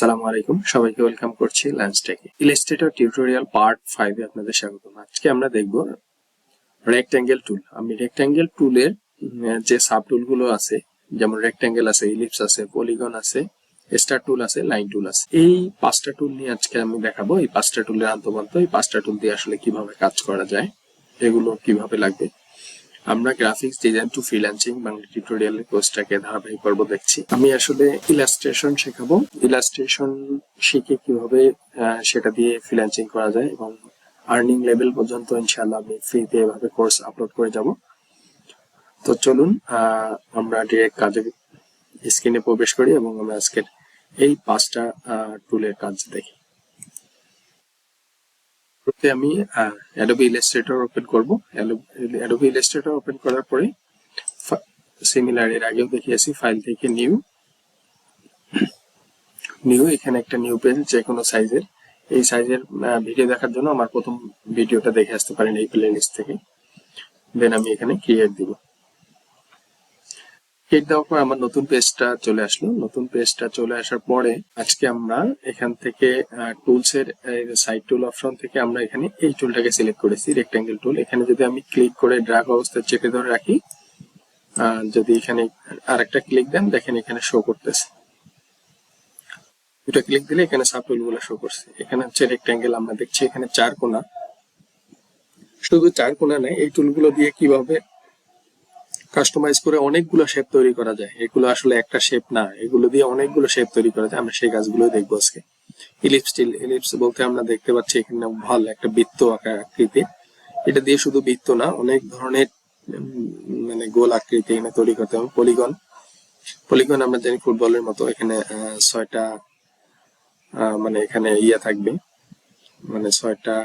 আসসালামু আলাইকুম। সবাইকে ওয়েলকাম করছি লাঞ্চ টেকে ইলাস্ট্রেটর টিউটোরিয়াল পার্ট ফাইভে আপনাদের স্বাগতম। আজকে আমরা দেখব রেক্ট্যাঙ্গেল টুল আমি রেক্ট্যাঙ্গেল টুলের যে সাব টুলগুলো আছে, যেমন রেক্ট্যাঙ্গেল আছে ইলিপস আছে পলিগন আছে স্টার টুল আছে লাইন টুল আছে। এই পাঁচটা টুল নিয়ে আজকে আমি দেখাবো। এই পাঁচটা টুলের আন্তবন্ত এই পাঁচটা টুল দিয়ে আসলে কীভাবে কাজ করা যায়, এগুলো কীভাবে লাগবে। আমরা graphics design to freelancing Bangla টিউটোরিয়ালের কোর্সটাকে ধারাবাহিক পর্ব দেখছি। আমি আসলে ইলাস্ট্রেশন শেখাবো। ইলাস্ট্রেশন শিখে কীভাবে সেটা দিয়ে ফ্রিল্যান্সিং করা যায় এবং আর্নিং লেভেল পর্যন্ত ইনশাআল্লাহ আমি ফ্রিতে এভাবে কোর্স আপলোড করে যাব। তো চলুন আমরা ডিরেক্ট কাজে স্ক্রিনে প্রবেশ করি এবং আমরা আজকের এই পাঁচটা টুলের কাজ দেখি। শুরুতে আমি অ্যাডোবি ইলাস্ট্রেটর ওপেন করব। অ্যাডোবি ইলাস্ট্রেটর ওপেন করার পরে সিমিলার এর আগেও দেখিয়েছি ফাইল থেকে নিউ নিউ এখানে একটা নিউ পেজ যে কোনো সাইজের এই সাইজের ভিডিও দেখার জন্য আমার প্রথম ভিডিওটা দেখে আসতে পারেন এই প্লেলিস্ট থেকে। দেন আমি এখানে ক্রিয়েট দিব। ক্রিয়েট দেওয়ার পর আমার নতুন পেজটা চলে আসলো। নতুন পেজটা চলে আসার পরে আজকে আমরা এখান থেকে টুলস এর সাইড টুল অপশন থেকে আমরা এখানে এই টুলটাকে সিলেক্ট করেছি রেক্টাঙ্গেল টুল এখানে যদি আমি ক্লিক করে ড্রাগ অবস্থায় চেপে ধরে রাখি যদি এখানে আরেকটা ক্লিক দেন, দেখেন এখানে শো করতেছে। দুটা ক্লিক দিলে এখানে সাব টুলগুলো শো করছে। এখানে হচ্ছে রেক্টাঙ্গেল আমরা দেখছি এখানে চার কোনা। শুধু চার কোণা নেই এই টুলগুলো দিয়ে কীভাবে কাস্টমাইজ করে অনেকগুলো শেপ তৈরি করা যায়। এগুলো আসলে একটা শেপ না, এগুলো দিয়ে অনেকগুলো শেপ তৈরি করা যায়। আমরা সেই কাজগুলো দেখব আজকে। ইলিপস স্টিল ইলিপস বলতে আমরা দেখতে পাচ্ছি এখানে ভালো একটা বৃত্ত আকার আকৃতি। এটা দিয়ে শুধু বৃত্ত না, অনেক ধরনের মানে গোল আকৃতি এখানে তৈরি করতে হবে। পলিগন পলিগন আমরা জানি ফুটবলের মতো এখানে ছয়টা মানে এখানে ইয়া থাকবে। মানে ছয়টা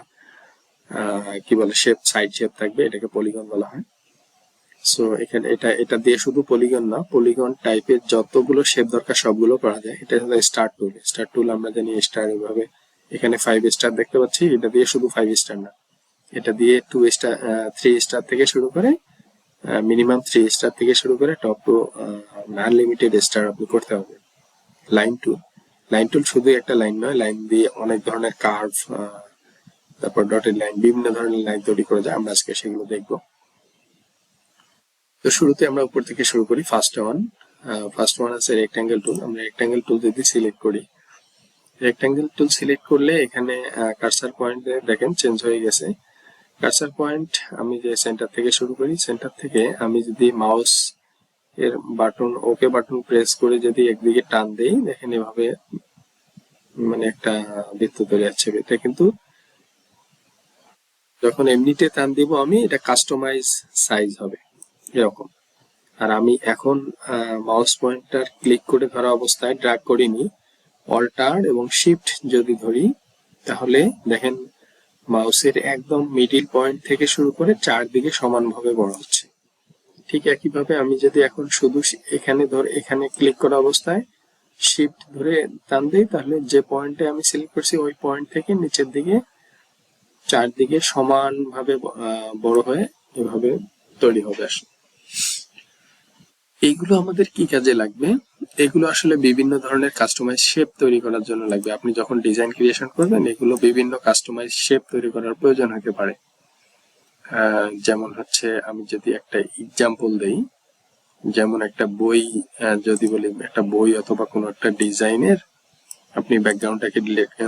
কি বলে শেপ সাইড শেপ থাকবে। এটাকে পলিগন বলা হয়। সো এখানে এটা এটা দিয়ে শুধু পলিগন না পলিগন টাইপের যতগুলো শেপ দরকার সবগুলো করা যায়। এটা হলো স্টার টুল স্টার টুল আমরা জানি স্টার এভাবে। এখানে ফাইভ স্টার দেখতে পাচ্ছি, এটা দিয়ে শুধু ফাইভ স্টার না। এটা দিয়ে টু স্টার থ্রি স্টার থেকে শুরু করে মিনিমাম থ্রি স্টার থেকে শুরু করে টপ টু আনলিমিটেড স্টার আপনি করতে হবে লাইন টুল লাইন টুল শুধু একটা লাইন নয় লাইন দিয়ে অনেক ধরনের কার্ভ তারপর ডটেড লাইন বিভিন্ন ধরনের লাইন তৈরি করে যায়। আমরা আজকে সেগুলো দেখব। তো শুরুতে আমরা উপর থেকে শুরু করি ফার্স্ট ওয়ান ফার্স্ট ওয়ান আছে রেক্টাঙ্গেল টুল আমরা রেক্টাঙ্গেল টুল যদি সিলেক্ট করি রেক্টাঙ্গেল টুল সিলেক্ট করলে এখানে কার্সার পয়েন্ট দেখেন চেঞ্জ হয়ে গেছে। কার্সার পয়েন্ট আমি যে সেন্টার থেকে শুরু করি সেন্টার থেকে আমি যদি মাউস এর বাটন ওকে বাটন প্রেস করে যদি একদিকে টান দেই, দেখেন এভাবে মানে একটা বৃত্ত তৈরি যাচ্ছে এটা কিন্তু যখন এমনিতে টান দিব আমি, এটা কাস্টমাইজ সাইজ হবে। এরকম। আর আমি এখন মাউস পয়েন্টার ক্লিক করে ধরা অবস্থায় ড্রাগ করিনি। অল্টার এবং শিফট যদি ধরি, তাহলে দেখেন মাউসের একদম মিডিল পয়েন্ট থেকে শুরু করে চারদিকে সমানভাবে বড় হচ্ছে। ঠিক একইভাবে আমি যদি এখন শুধু এখানে ধর, এখানে ক্লিক করা অবস্থায় শিফট ধরে টান দিই, তাহলে যে পয়েন্টে আমি সিলেক্ট করছি, ওই পয়েন্ট থেকে নিচের দিকে চারদিকে সমানভাবে বড় হয়ে এভাবে তৈরি হবে আসলে। এইগুলো আমাদের কি কাজে লাগবে? এগুলো আসলে বিভিন্ন ধরনের কাস্টমাইজ শেপ তৈরি করার জন্য লাগবে। আপনি যখন ডিজাইন ক্রিয়েশন করবেন, এগুলো বিভিন্ন কাস্টমাইজ শেপ তৈরি করার প্রয়োজন হতে পারে। যেমন হচ্ছে আমি যদি একটা এক্সাম্পল দেই, যেমন একটা বই যদি বলি একটা বই অথবা কোনো একটা ডিজাইনের আপনি ব্যাকগ্রাউন্ডটাকে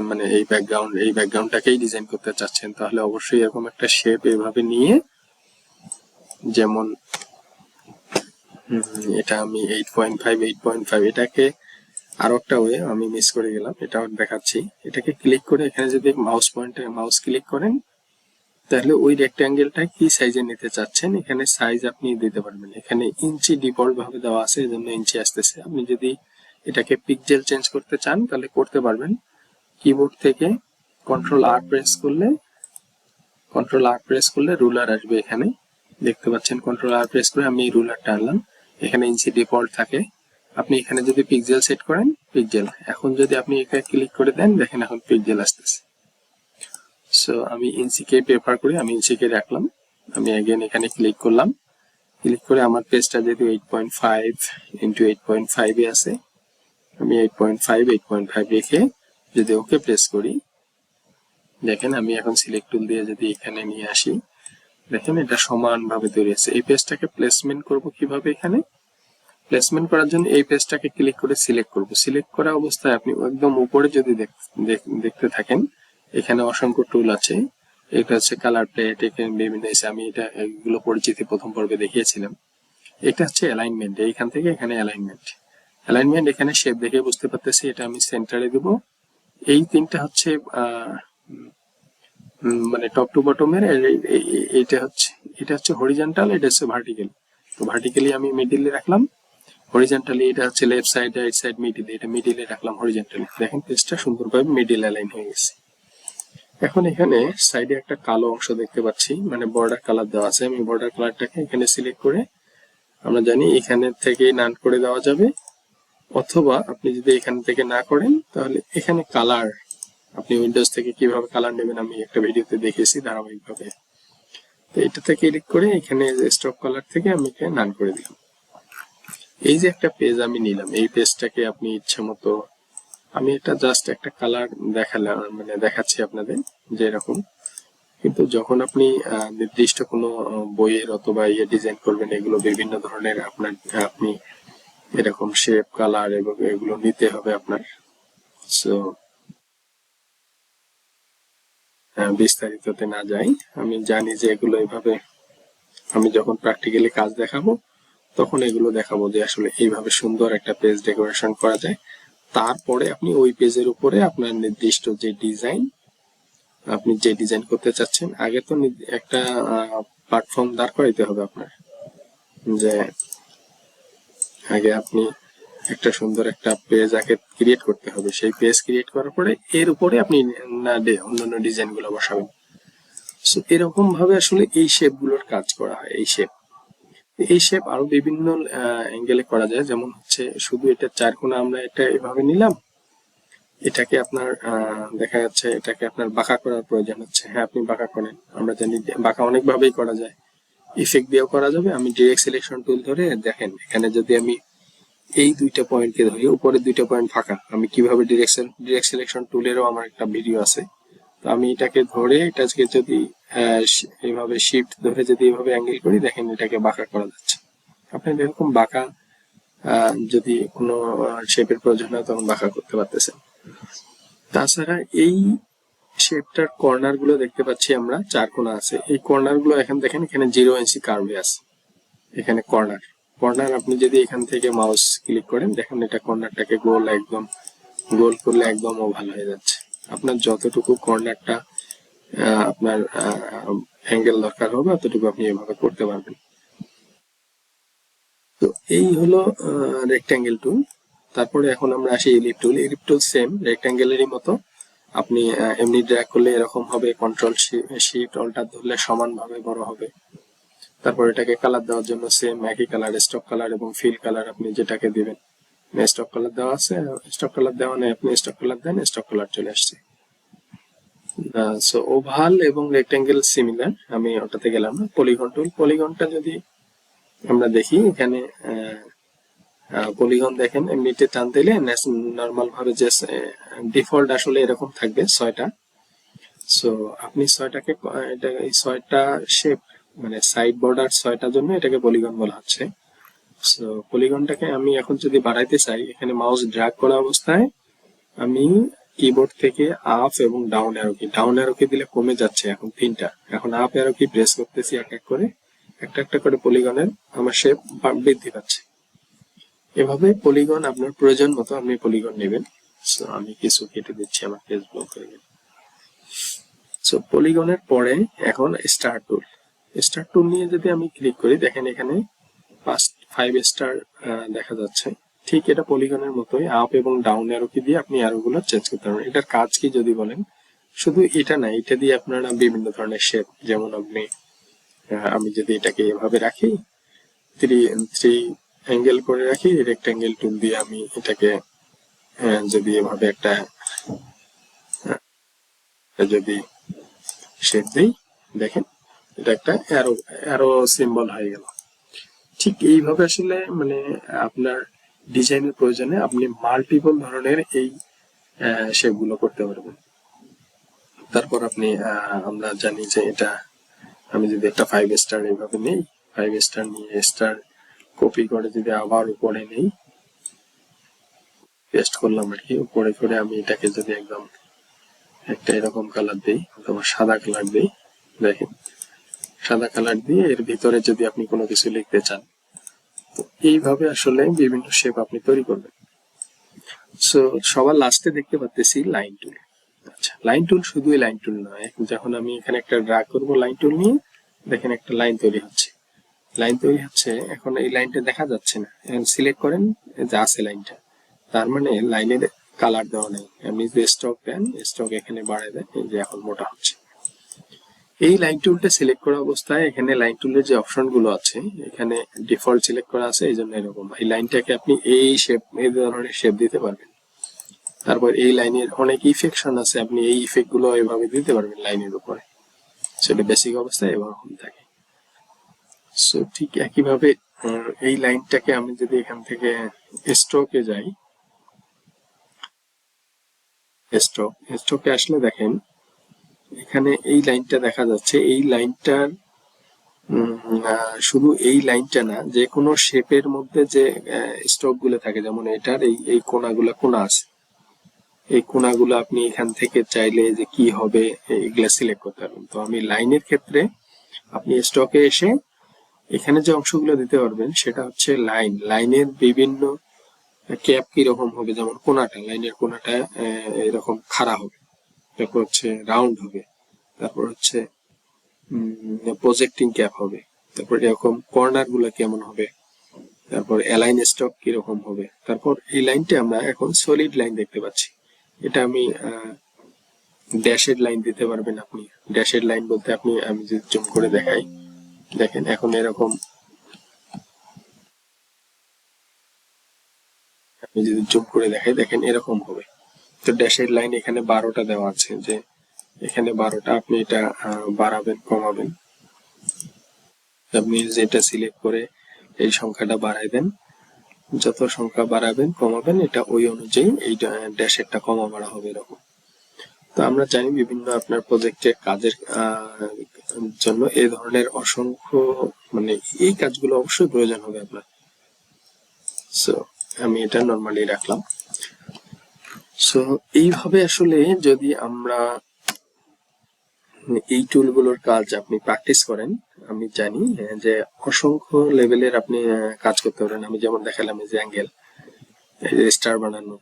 মানে এই ব্যাকগ্রাউন্ড এই ব্যাকগ্রাউন্ডটাকেই ডিজাইন করতে চাচ্ছেন, তাহলে অবশ্যই এরকম একটা শেপ এভাবে নিয়ে, যেমন এটা আমি eight point five eight point five এটাকে আরও একটা ওয়ে আমি মিস করে গেলাম এটাও দেখাচ্ছি। এটাকে ক্লিক করে এখানে যদি মাউস পয়েন্টে মাউস ক্লিক করেন, তাহলে ওই রেক্ট্যাঙ্গেলটা কি সাইজে নিতে চাচ্ছেন, এখানে সাইজ আপনি দিতে পারবেন। এখানে ইঞ্চি ডিফল্ট ভাবে দেওয়া আছে এজন্য ইঞ্চি আসতেছে। আপনি যদি এটাকে পিক্সেল চেঞ্জ করতে চান, তাহলে করতে পারবেন। কিবোর্ড থেকে কন্ট্রোল আর প্রেস করলে কন্ট্রোল আর প্রেস করলে রুলার আসবে এখানে। দেখতে পাচ্ছেন কন্ট্রোল আর প্রেস করে আমি রুলার টানলাম। এখানে ইঞ্চি ডিফল্ট থাকে। আপনি এখানে যদি পিক্সেল সেট করেন পিক্সেল এখন যদি আপনি এখানে ক্লিক করে দেন, দেখেন এখন পিক্সেল আসতেছে। সো আমি ইঞ্চিকে প্রেফার করি, আমি ইঞ্চিকে রাখলাম। আমি এগেন এখানে ক্লিক করলাম। ক্লিক করে আমার পেজটা যেহেতু eight point five into eight point ফাইভে আছে, আমি eight point five eight point five রেখে যদি ওকে প্রেস করি, দেখেন আমি এখন সিলেক্ট টুল দিয়ে যদি এখানে নিয়ে আসি দেখেন, এটা সমানভাবে তৈরি আছে। এই পেজটাকে প্লেসমেন্ট করব কীভাবে এখানে? প্লেসমেন্ট করার জন্য এই পেজটাকে ক্লিক করে সিলেক্ট করব। সিলেক্ট করা অবস্থায় আপনি একদম উপরে যদি দেখ- দেখ- দেখতে থাকেন, এখানে অসংখ্য টুল আছে। এটা হচ্ছে কালার প্লেট এখানে বিভিন্ন আমি এটা, এগুলো পরিচিতি প্রথম পর্বে দেখিয়েছিলাম। এটা হচ্ছে অ্যালাইনমেন্ট এইখান থেকে এখানে অ্যালাইনমেন্ট অ্যালাইনমেন্ট এখানে শেপ দেখে বুঝতে পারতেছি। এটা আমি সেন্টারে দিব। এই তিনটা হচ্ছে মানে টপ টু বটমের এইটা হচ্ছে, এটা হচ্ছে হরিজন্টাল এটা হচ্ছে ভার্টিক্যাল তো ভার্টিক্যালি আমি মিডিলে রাখলাম হরিজন্টালি এটা হচ্ছে left side right side middle এটা মিডিলে রাখলাম হরিজন্টালি দেখেন পেজটা সুন্দরভাবে মিডিল অ্যালাইন হয়ে গেছে। এখন এখানে সাইডে একটা কালো অংশ দেখতে পাচ্ছি মানে বর্ডার কালার দেওয়া আছে। আমি বর্ডার কালারটাকে এখানে সিলেক্ট করে, আমরা জানি এখানে থেকে নান করে দেওয়া যাবে। অথবা আপনি যদি এখান থেকে না করেন, তাহলে এখানে কালার আপনি উইন্ডোজ থেকে কীভাবে কালার নেবেন আমি একটা ভিডিওতে দেখেছি ধারাবাহিকভাবে। তো এটাতে ক্লিক করে এখানে স্টক কালার থেকে আমি এখানে নান করে দিলাম। এই যে একটা পেজ আমি নিলাম, এই পেজটাকে আপনি ইচ্ছে মতো আমি এটা জাস্ট একটা কালার দেখালাম মানে দেখাচ্ছি আপনাদের যে এরকম। কিন্তু যখন আপনি নির্দিষ্ট কোনো বইয়ের অথবা ইয়ে ডিজাইন করবেন, এগুলো বিভিন্ন ধরনের আপনার, আপনি এরকম শেপ কালার এবং এগুলো নিতে হবে আপনার। সো বিস্তারিততে না যাই। আমি জানি যে এগুলো এভাবে, আমি যখন প্র্যাকটিক্যালি কাজ দেখাবো, তখন এগুলো দেখাবো যে আসলে এইভাবে সুন্দর একটা পেজ ডেকোরেশন করা যায়। তারপরে আপনি ওই পেজের উপরে আপনার নির্দিষ্ট যে ডিজাইন আপনি যে ডিজাইন করতে চাচ্ছেন, আগে তো একটা প্ল্যাটফর্ম দাঁড় করাইতে হবে আপনার। যে আগে আপনি একটা সুন্দর একটা পেজ আগে ক্রিয়েট করতে হবে। সেই পেজ ক্রিয়েট করার পরে এর উপরে আপনি না ডে- অন্যান্য ডিজাইনগুলো বসাবেন। সো এরকম ভাবে আসলে এই শেপগুলোর কাজ করা হয়, এই শেপ এই শেপ আরও বিভিন্ন অ্যাঙ্গেলে করা যায়। যেমন হচ্ছে শুধু এটা চার কোণা আমরা এটা এভাবে নিলাম। এটাকে আপনার দেখা যাচ্ছে এটাকে আপনার বাঁকা করার প্রয়োজন হচ্ছে। হ্যাঁ আপনি বাঁকা করেন। আমরা জানি বাঁকা অনেক ভাবেই করা যায়। ইফেক্ট দিয়েও করা যাবে। আমি ডিরেক্ট সিলেকশন টুল ধরে দেখেন, এখানে যদি আমি এই দুইটা পয়েন্টকে ধরি। উপরের দুইটা পয়েন্ট ফাঁকা। আমি কীভাবে ডিরেকশন ডিরেক্ট সিলেকশন টুলেরও আমার একটা ভিডিও আছে। তো আমি এটাকে ধরে, এটাকে যদি এইভাবে শিফট ধরে যদি এইভাবে অ্যাঙ্গেল করি, দেখেন এটাকে বাঁকা করা যাচ্ছে। আপনি এরকম বাঁকা যদি কোনো শেপের প্রয়োজন হয়, তখন বাঁকা করতে পারতেছেন। তাছাড়া এই শেপটার কর্নারগুলো দেখতে পাচ্ছি আমরা, চার কোণা আছে। এই কর্নারগুলো এখানে দেখেন, এখানে জিরো ইঞ্চি কার্ভে আছে। এখানে কর্নার কর্নার আপনি যদি এখান থেকে মাউস ক্লিক করেন, দেখেন এটা কর্নারটাকে গোল একদম, গোল করলে একদম ওভাল হয়ে যাচ্ছে। আপনার যতটুকু কর্নারটা আপনার অ্যাঙ্গেল দরকার হবে, অতটুকু আপনি এভাবে করতে পারবেন। তো এই হলো রেক্ট্যাঙ্গেল টুল তারপরে এখন আমরা আসি এলিপ টুল এলিপ টুল সেম রেক্ট্যাঙ্গেলেরই মতো। আপনি এমনি ড্র্যাগ করলে এরকম হবে কন্ট্রোল শিফট অল্টার ধরলে সমানভাবে বড় হবে। তারপর এটাকে কালার দেওয়ার জন্য সেম একই কালার স্টক কালার এবং ফিল কালার আপনি যেটাকে দিবেন। স্টক কালার দেওয়া আছে স্টক কালার দেওয়া নেই, আপনি স্টক কালার দেন স্টক কালার চলে আসছে। সো ওভাল এবং রেক্টেঙ্গেল সিমিলার আমি ওটাতে গেলাম না পলিগন টুল পলিগনটা যদি আমরা দেখি, এখানে পলিগন দেখেন, এমনিতে টান দিলে নর্মাল ভাবে যে ডিফল্ট আসলে এরকম থাকবে ছয়টা। সো আপনি ছয়টাকে এটা, এই ছয়টা শেপ মানে সাইড বর্ডার ছয়টার জন্য এটাকে পলিগন বলা হচ্ছে। সো পলিগনটাকে আমি এখন যদি বাড়াইতে চাই, এখানে মাউস ড্র্যাগ করা অবস্থায় আমি কিবোর্ড থেকে আপ এবং down arrow key down arrow key দিলে কমে যাচ্ছে এখন তিনটা। এখন আপ অ্যারো কি প্রেস করতেছি এক এক করে, একটা একটা করে পলিগনের আমার শেপ বৃদ্ধি পাচ্ছে। এভাবে পলিগন আপনার প্রয়োজন মতো আপনি পলিগন নেবেন। সো আমি কিছু কেটে দিচ্ছি আমার হয়ে গেল। সো পলিগনের পরে এখন স্টার টুল স্টার টুল নিয়ে যদি আমি ক্লিক করি, দেখেন এখানে ফার্স্ট ফাইভ স্টার দেখা যাচ্ছে। ঠিক এটা পলিগনের মতোই আপ এবং ডাউন অ্যারো কি দিয়ে আপনি অ্যারো গুলো চেঞ্জ করতে পারবেন। এটার কাজ কি যদি বলেন, শুধু এটা না, এটা দিয়ে আপনারা বিভিন্ন ধরনের শেপ যেমন আপনি আমি যদি এটাকে এভাবে রাখি থ্রি থ্রি অ্যাঙ্গেল করে রাখি রেক্ট্যাঙ্গেল টুল দিয়ে আমি এটাকে যদি এভাবে একটা যদি শেপ দিই, দেখেন এটা একটা অ্যারো অ্যারো সিম্বল হয়ে গেল। ঠিক এইভাবে আসলে মানে আপনার ডিজাইনের প্রয়োজনে আপনি মাল্টিপল ধরনের এই শেপগুলো করতে পারবেন। তারপর আপনি আমরা জানি যে এটা আমি যদি একটা ফাইভ স্টার এইভাবে নেই ফাইভ স্টার নিয়ে স্টার কপি করে যদি আবার উপরে নেই পেস্ট করলাম আর কি, উপরে করে আমি এটাকে যদি একদম একটা এরকম কালার দিই, অথবা সাদা কালার দিই, দেখেন। সাদা কালার দিয়ে এর ভিতরে যদি আপনি কোনো কিছু লিখতে চান এইভাবে আসলে বিভিন্ন শেপ আপনি তৈরি করবেন। সো সবার লাস্টে দেখতে পাচ্তেছি লাইন টুল আচ্ছা লাইন টুল শুধুই লাইন টুল নয়, যখন আমি এখানে একটা ড্রাগ করব লাইন টুল নিয়ে, দেখেন একটা লাইন তৈরি হচ্ছে। লাইন তৈরি হচ্ছে, এখন এই লাইনটা দেখা যাচ্ছে না। এখন সিলেক্ট করেন যে আছে লাইনটা তার মানে লাইনের কালার দেওয়া নেই। আপনি যে স্টক দেন স্টক এখানে বাড়ায় দেন যে এখন মোটা হচ্ছে। এই লাইন টুলটা সিলেক্ট করা অবস্থায় এখানে লাইন টুলের যে অপশনগুলো আছে, এখানে ডিফল্ট সিলেক্ট করা আছে এই জন্য এরকম। এই লাইনটাকে আপনি এই শেপ এই ধরনের শেপ দিতে পারবেন। তারপর এই লাইনের অনেক ইফেকশন আছে, আপনি এই ইফেক্টগুলো এভাবে দিতে পারবেন লাইনের উপরে। সেটা বেসিক অবস্থায় এরকম থাকে। সো ঠিক একইভাবে এই লাইনটাকে আমি যদি এখান থেকে স্ট্রোকে যাই স্ট্রোক স্ট্রোকে আসলে দেখেন এখানে এই লাইনটা দেখা যাচ্ছে। এই আহ, শুধু এই লাইনটা না যে কোনো শেপের মধ্যে যে স্টকগুলো থাকে যেমন এটার এই এই কোনাগুলো কোনা আছে। এই কোনাগুলো আপনি এখান থেকে চাইলে যে কি হবে এগুলা সিলেক্ট করতে পারবেন। তো আমি লাইনের ক্ষেত্রে আপনি স্টকে এসে এখানে যে অংশগুলো দিতে পারবেন সেটা হচ্ছে লাইন। লাইনের বিভিন্ন ক্যাপ কীরকম হবে? যেমন কোনাটা লাইনের কোনাটা এরকম খাড়া হবে। তারপর হচ্ছে রাউন্ড হবে। তারপর হচ্ছে প্রজেক্টিং ক্যাপ হবে। তারপর এরকম কর্নারগুলো কেমন হবে? তারপর অ্যালাইন স্টক কীরকম হবে? তারপর এই লাইনটা আমরা এখন সলিড লাইন দেখতে পাচ্ছি। এটা আমি ড্যাশেড লাইন দিতে পারবেন আপনি। ড্যাশেড লাইন বলতে আপনি, আমি যদি জুম করে দেখাই। দেখেন, এখন এরকম। আমি যদি জুম করে দেখাই, দেখেন এরকম হবে। তো ড্যাশের লাইন এখানে বারোটা দেওয়া আছে যে এখানে বারোটা, আপনি এটা বাড়াবেন, কমাবেন। আপনি যেটা সিলেক্ট করে এই সংখ্যাটা বাড়াই দেন যত সংখ্যা বাড়াবেন, কমাবেন, এটা ওই অনুযায়ী এই ড্যাশেরটা কমা বাড়া হবে এরকম। তো আমরা জানি বিভিন্ন আপনার প্রজেক্টের কাজের জন্য এই ধরনের অসংখ্য মানে এই কাজগুলো অবশ্যই প্রয়োজন হবে আপনার। সো আমি এটা নর্মালি রাখলাম। সো এইভাবে আসলে যদি আমরা এই টুলগুলোর কাজ আপনি প্র্যাকটিস করেন, আমি জানি যে অসংখ্য লেভেলের আপনি কাজ করতে পারেন। আমি যেমন দেখালাম যে অ্যাঙ্গেল স্টার বানানো,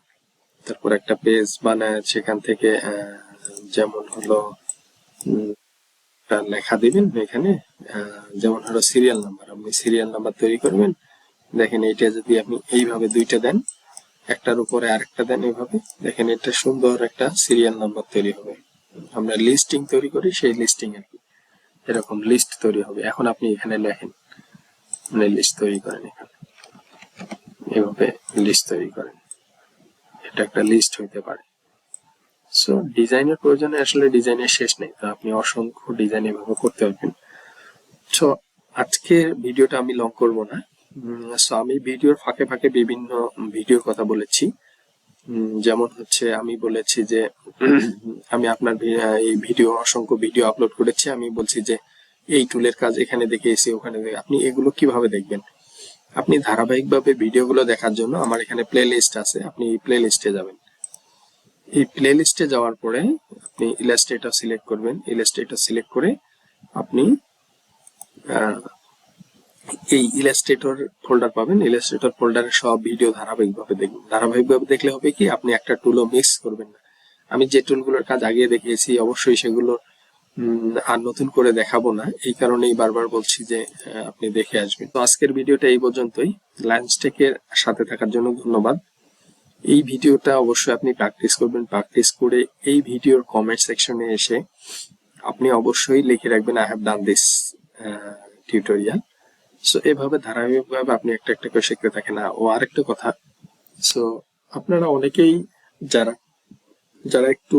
তারপর একটা পেজ বানায়, সেখান থেকে যেমন হলো লেখা দিবেন এখানে যেমন হলো সিরিয়াল নাম্বার আপনি সিরিয়াল নাম্বার তৈরি করবেন। দেখেন, এইটা যদি আপনি এইভাবে দুইটা দেন একটার উপরে আরেকটা দেন এইভাবে দেখেন এটা সুন্দর একটা সিরিয়াল নাম্বার তৈরি হবে। আমরা লিস্টিং তৈরি করি, সেই লিস্টিং আর কি এরকম লিস্ট তৈরি হবে। এখন আপনি এখানে লেখেন মানে লিস্ট তৈরি করেন এখানে। এভাবে লিস্ট তৈরি করেন। এটা একটা লিস্ট হইতে পারে। সো ডিজাইনের প্রয়োজনে আসলে ডিজাইনের শেষ নেই। তো আপনি অসংখ্য ডিজাইন এভাবে করতে পারবেন। সো আজকের ভিডিওটা আমি লং করব না। আমি ভিডিওর ফাঁকে ফাঁকে বিভিন্ন ভিডিওর কথা বলেছি। যেমন হচ্ছে আমি বলেছি যে, আমি আপনার এই ভিডিও, অসংখ্য ভিডিও আপলোড করেছি। আমি বলছি যে, এই টুলের কাজ এখানে দেখিয়েছি ওখানে দেখে আপনি এগুলো কীভাবে দেখবেন? আপনি ধারাবাহিকভাবে ভিডিওগুলো দেখার জন্য আমার এখানে প্লে লিস্ট আছে, আপনি এই প্লে লিস্টে যাবেন। এই প্লে লিস্টে যাওয়ার পরে আপনি ইলাস্ট্রেটর সিলেক্ট করবেন। ইলাস্ট্রেটর সিলেক্ট করে আপনি এই ইলাস্ট্রেটর ফোল্ডার পাবেন। ইলাস্ট্রেটর ফোল্ডারে সব ভিডিও ধারাবাহিকভাবে দেখবেন। ধারাবাহিকভাবে দেখলে হবে কি, আপনি একটা টুলও মিক্স করবেন না। আমি যে টুলগুলোর কাজ আগে দেখিয়েছি, অবশ্যই সেগুলো আর নতুন করে দেখাবো না। এই কারণেই বারবার বলছি যে আপনি দেখে আসবেন। তো আজকের ভিডিওটা এই পর্যন্তই। লাঞ্চটেকের সাথে থাকার জন্য ধন্যবাদ। এই ভিডিওটা অবশ্যই আপনি প্র্যাকটিস করবেন। প্র্যাকটিস করে এই ভিডিওর কমেন্ট সেকশনে এসে আপনি অবশ্যই লিখে রাখবেন I have done this tutorial so এভাবে ধারাবাহিকভাবে আপনি একটা একটা করে শিখতে থাকেন। ও আরেকটা কথা সো আপনারা অনেকেই যারা যারা একটু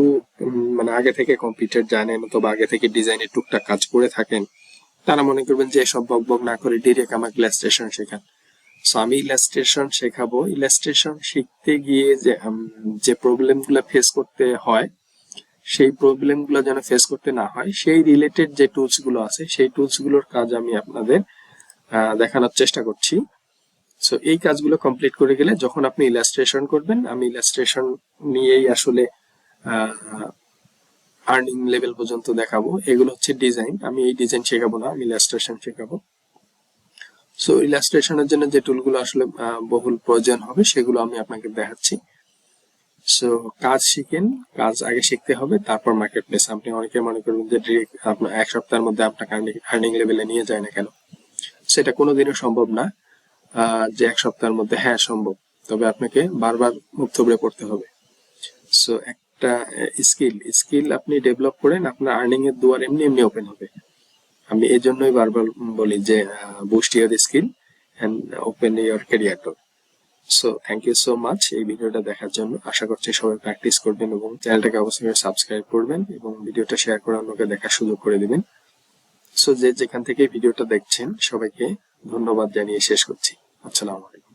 মানে আগে থেকে কম্পিউটার জানেন অথবা আগে থেকে ডিজাইনের টুকটাক কাজ করে থাকেন, তারা মনে করবেন যে এসব বক বক না করে ডিরেক্ট আমার গ্লাস স্টেশন শেখান। সো আমি ইলাস্ট্রেশন শেখাবো। ইলাস্ট্রেশন শিখতে গিয়ে যে যে প্রবলেমগুলো ফেস করতে হয়, সেই প্রবলেমগুলো যেন ফেস করতে না হয়, সেই রিলেটেড যে টুলসগুলো আছে, সেই টুলসগুলোর কাজ আমি আপনাদের দেখানোর চেষ্টা করছি। সো এই কাজগুলো কমপ্লিট করে গেলে যখন আপনি ইলাস্ট্রেশন করবেন, আমি ইলাস্ট্রেশন নিয়েই আসলে আর্নিং লেভেল পর্যন্ত দেখাবো। এগুলো হচ্ছে ডিজাইন আমি এই ডিজাইন শেখাবো না, আমি ইলাস্ট্রেশন শেখাবো। সো ইলাস্ট্রেশনের জন্য যে টুলগুলো আসলে বহুল প্রয়োজন হবে, সেগুলো আমি আপনাকে দেখাচ্ছি। সো কাজ শিখেন, কাজ আগে শিখতে হবে, তারপর মার্কেট প্লেস আপনি অনেকে মনে করবেন যে ডিরেক্ট আপনার এক সপ্তাহের মধ্যে আপনাকে আর্নিং লেভেলে নিয়ে যায় না কেন? সেটা কোনোদিনও সম্ভব না যে এক সপ্তাহের মধ্যে হ্যাঁ সম্ভব। তবে আপনাকে বারবার মুখ থুবড়ে পড়তে হবে। সো একটা স্কিল স্কিল আপনি ডেভেলপ করেন, আপনার আর্নিং এর দুয়ার এমনি এমনি ওপেন হবে। আমি এই জন্যই বারবার বলি যে boost your skill and open your career door so thank you so much এই ভিডিওটা দেখার জন্য। আশা করছি সবাই প্র্যাকটিস করবেন এবং চ্যানেলটাকে অবশ্যই সাবস্ক্রাইব করবেন এবং ভিডিওটা শেয়ার করে অন্যকে দেখার সুযোগ করে দিবেন। সো যে যেখান থেকে ভিডিওটা দেখছেন সবাইকে ধন্যবাদ জানিয়ে শেষ করছি। আসসালামু আলাইকুম।